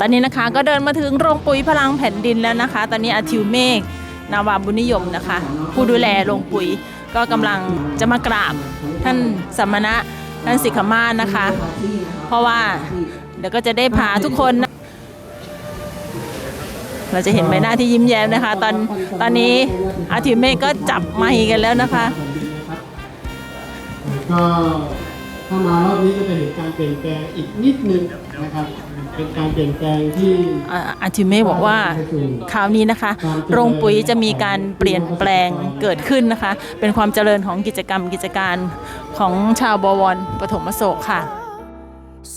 ตอนนี้นะคะก็เดินมาถึงโรงปุ๋ยพลังแผ่นดินแล้วนะคะ ตอนนี้อาทิวเมฆนาวาบุญนิยมนะคะ ผู้ดูแลโรงปุ๋ยก็กำลังจะมากราบท่านสมณะท่านสิกขมานะคะ เพราะว่าเดี๋ยวก็จะได้พาทุกคนนะเราจะเห็นใบหน้าที่ยิ้มแย้มนะคะ ตอนตอนนี้อาทิวเมฆก็จับไมค์กันแล้วนะคะก็ ถ้ามารอบนี้ก็จะเห็นการเปลี่ยนแปลงอีกนิดนึงนะครับเป็นการเปลี่ยนแปลงที่อ่าอาทิเม่บอกว่าคราวนี้นะคะ โรงปุ๋ยจะมีการเปลี่ยนแปลงเกิดขึ้นนะคะ เป็นความเจริญของกิจกรรมกิจการของชาวบวรปฐมโศกค่ะ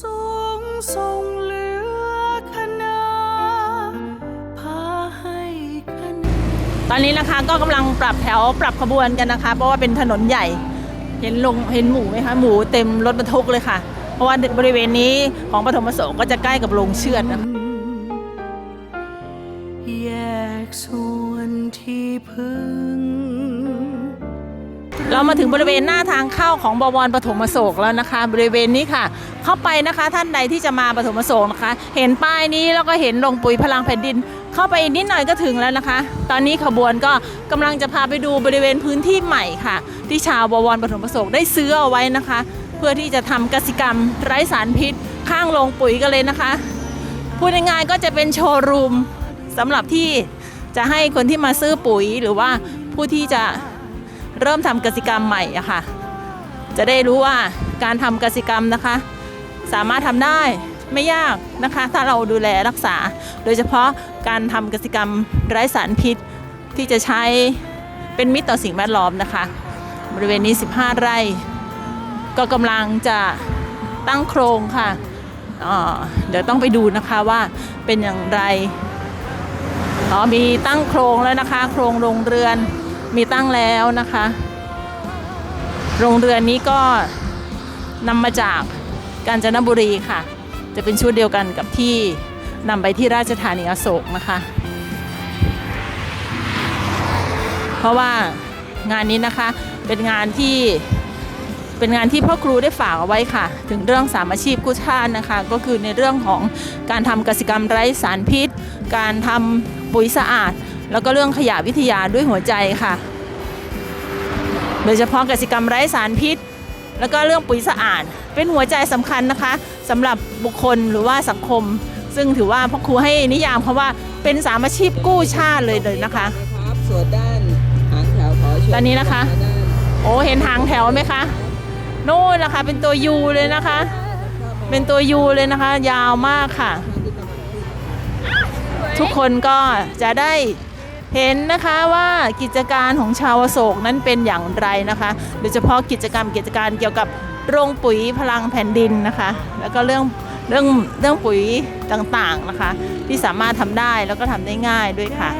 ทรงทรงเหลือคณะพาให้คณะตอนนี้นะคะก็กำลังปรับแถวปรับขบวนกันนะคะ เพราะว่าเป็นถนนใหญ่ เห็นลงเห็นหมูไหมคะหมูเต็มรถบรรทุกเลยค่ะ เพราะว่าบริเวณนี้ของปฐมโศกก็จะใกล้กับโรงเชือดนะแยกส่วนที่พึ่ง เรามาถึงบริเวณหน้าทางเข้าของบวรปฐมโศกแล้วนะคะ บริเวณนี้ค่ะ เข้าไปนะคะท่านใดที่จะมาปฐมโศกนะคะ เห็นป้ายนี้แล้วก็เห็นโรงปุ๋ยพลังแผ่นดิน เข้าไปอีกนิดหน่อยก็ถึงแล้วนะคะ ตอนนี้ขบวนก็กำลังจะพาไปดูบริเวณพื้นที่ใหม่ค่ะ ที่ชาวบวรปฐมโศกได้ซื้อเอาไว้นะคะ เพื่อที่จะทำกสิกรรมไร้สารพิษ ข้างโรงปุ๋ยกันเลยนะคะพูดง่ายๆก็จะเป็นโชว์รูมสำหรับที่จะให้คนที่มาซื้อปุ๋ยหรือว่าผู้ที่จะเริ่มทำกสิกรรมใหม่อะค่ะ จะได้รู้ว่าการทำกสิกรรมนะคะ สามารถทำได้ ไม่ยากนะคะ ถ้าเราดูแลรักษา โดยเฉพาะการทำกสิกรรมไร้สารพิษ ที่จะใช้เป็นมิตรต่อสิ่งแวดล้อมนะคะ บริเวณนี้ 15 ไร่ ก็กำลังจะตั้งโครงค่ะอ่าเดี๋ยวต้องไปดูนะคะว่าเป็นอย่างไรอ๋อมีตั้งโครงแล้วนะคะ โครงโรงเรือนมีตั้งแล้วนะคะ โรงเรือนนี้ก็นำมาจากกาญจนบุรีค่ะ จะเป็นชุดเดียวกันกับที่นำไปที่ราชธานีอโศกนะคะ เพราะว่างานนี้นะคะเป็นงานที่เป็นงานที่พ่อครูได้ฝากเอาไว้ค่ะ ถึงเรื่องสามอาชีพกู้ชาตินะคะ ก็คือในเรื่องของการทำกสิกรรมไร้สารพิษ การทำปุ๋ยสะอาด แล้วก็เรื่องขยะวิทยาด้วยหัวใจค่ะ โดยเฉพาะกสิกรรมไร้สารพิษ แล้วก็เรื่องปุ๋ยสะอาด เป็นหัวใจสำคัญนะคะสำหรับบุคคลหรือว่าสังคม ซึ่งถือว่าพ่อครูให้นิยามเขาว่าเป็นสามอาชีพกู้ชาติเลยเลยนะคะนะครับส่วนด้านหางแถวขอเชิญตอนนี้นะคะด้านโอ้เห็นหางแถวไหมคะโน่นนะคะเป็นตัวยูเลยนะคะ เป็นตัวยูเลยนะคะ ยาวมากค่ะ ทุกคนก็จะได้เห็นนะคะว่ากิจการของชาวอโศกนั้นเป็นอย่างไรนะคะ โดยเฉพาะกิจกรรมกิจการเกี่ยวกับ โรงปุ๋ยพลังแผ่นดินนะคะ แล้วก็เรื่องเรื่องเรื่องปุ๋ยต่างๆนะคะ ที่สามารถทำได้แล้วก็ทำได้ง่ายด้วยค่ะ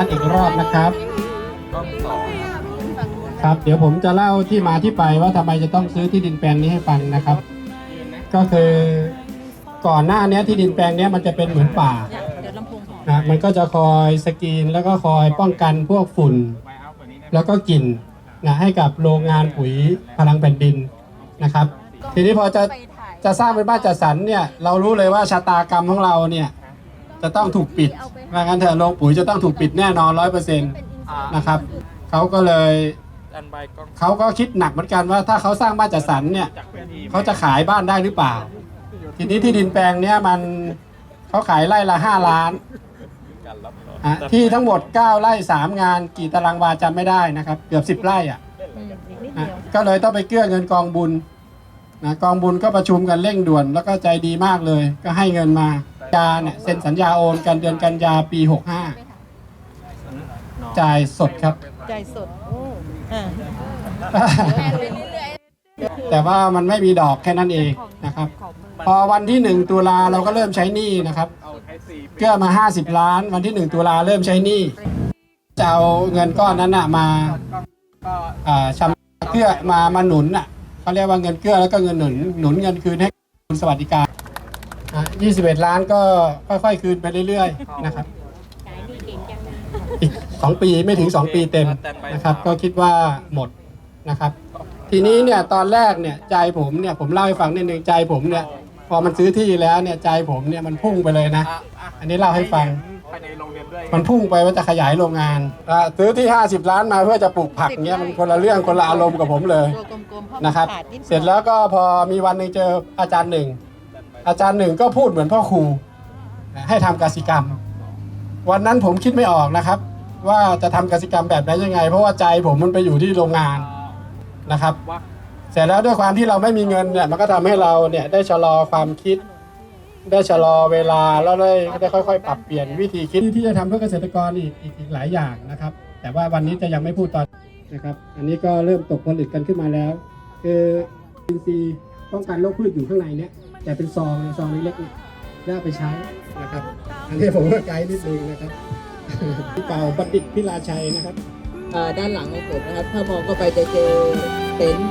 านอีกรอบนะครับครับ เดี๋ยวผมจะเล่าที่มาที่ไปว่าทำไมจะต้องซื้อที่ดินแปลงนี้ให้ฟังนะครับ ก็คือก่อนหน้านี้ที่ดินแปลงนี้มันจะเป็นเหมือนป่านะมันก็จะคอยสกรีนแล้วก็คอยป้องกันพวกฝุ่น แล้วก็กลิ่นนะให้กับโรงงานปุ๋ยพลังแผ่นดินนะครับ ทีนี้พอจะจะสร้างเป็นบ้านจัดสรรเนี่ยเรารู้เลยว่าชะตากรรมของเราเนี่ย จะต้องถูกปิดว่างั้นเถอะโรงปุ๋ยจะต้องถูกปิดแน่นอนร้อยเปอร์เซ็นต์นะครับเขาก็เลยเขาก็คิดหนักเหมือนกันว่าถ้าเขาสร้างบ้านจัดสรรเนี่ยเขาจะขายบ้านได้หรือเปล่า ทีนี้ที่ดินแปลงเนี้ยมันเขาขายไร่ละห้าล้านอะที่ทั้งหมด 9 ไร่3งานกี่ตารางวาจำไม่ได้นะครับ เกือบ 10 ไร่อะนะก็เลยต้องไปเกื้อเงินกองบุญนะกองบุญก็ประชุมกันเร่งด่วน แล้วก็ใจดีมากเลย ก็ให้เงินมา จาเนี่ยเซ็นสัญญาโอนกันเดือนกันยาปี 65 จ่ายสดครับ ใจสดโอ้เออแต่ว่ามันไม่มีดอกแค่นั้นเองนะครับ พอวันที่หนึ่งตุลาเราก็เริ่มใช้หนี้นะครับเกื้อมา 50 ล้าน วันที่ 1 ตุลาเริ่มใช้หนี้จะเอาเงินก้อนนั้นน่ะมาอ่าชำเกื้อมามาหนุนน่ะเขาเรียกว่าเงินเกื้อแล้วก็เงินหนุนหนุนเงินคืนให้คุณสวัสดิการอะ 21 ล้านก็ค่อยๆ คืนไปเรื่อยๆนะครับอีกสองปีไม่ถึง 2 ปีเต็มนะครับ ก็คิดว่าหมดนะครับ ทีนี้เนี่ยตอนแรกเนี่ยใจผมเนี่ยผมเล่าให้ฟังนิดนึงใจผมเนี่ยพอมันซื้อที่แล้วเนี่ยใจผมเนี่ยมันพุ่งไปเลยนะ อันนี้เล่าให้ฟังมันพุ่งไปว่าจะขยายโรงงานอ่าซื้อที่ 50 ล้านมาเพื่อจะปลูกผักเนี่ยมันคนละเรื่องคนละอารมณ์กับผมเลยนะครับ เสร็จแล้วก็พอมีวันหนึ่งเจออาจารย์หนึ่ง อาจารย์หนึ่งก็พูดเหมือนพ่อครูให้ทำกสิกรรม วันนั้นผมคิดไม่ออกนะครับ ว่าจะทำกสิกรรมแบบไหนยังไง เพราะว่าใจผมมันไปอยู่ที่โรงงานนะครับ เสร็จแล้วด้วยความที่เราไม่มีเงินเนี่ยมันก็ทำให้เราเนี่ยได้ชะลอความคิด ได้ชะลอเวลาแล้วได้ได้ค่อยๆ ปรับเปลี่ยนวิธีคิดที่จะทำเพื่อเกษตรกรอีกอีกอีกหลายอย่างนะครับ แต่ว่าวันนี้จะยังไม่พูดตอนนะครับ อันนี้ก็เริ่มตกผลึกกันขึ้นมาแล้ว คืออินทรีย์ป้องกันโรคพืชอยู่ข้างในเนี่ย แต่เป็นซองในซองเล็กๆเนี่ยได้เอาไปใช้นะครับ อันนี้ผมว่าไกด์นิดนึงนะครับพี่เป่าบัณฑิตพิลาชัยนะครับด้านหลังของผมนะครับ ถ้ามองเข้าไปจะเจอเต็นท์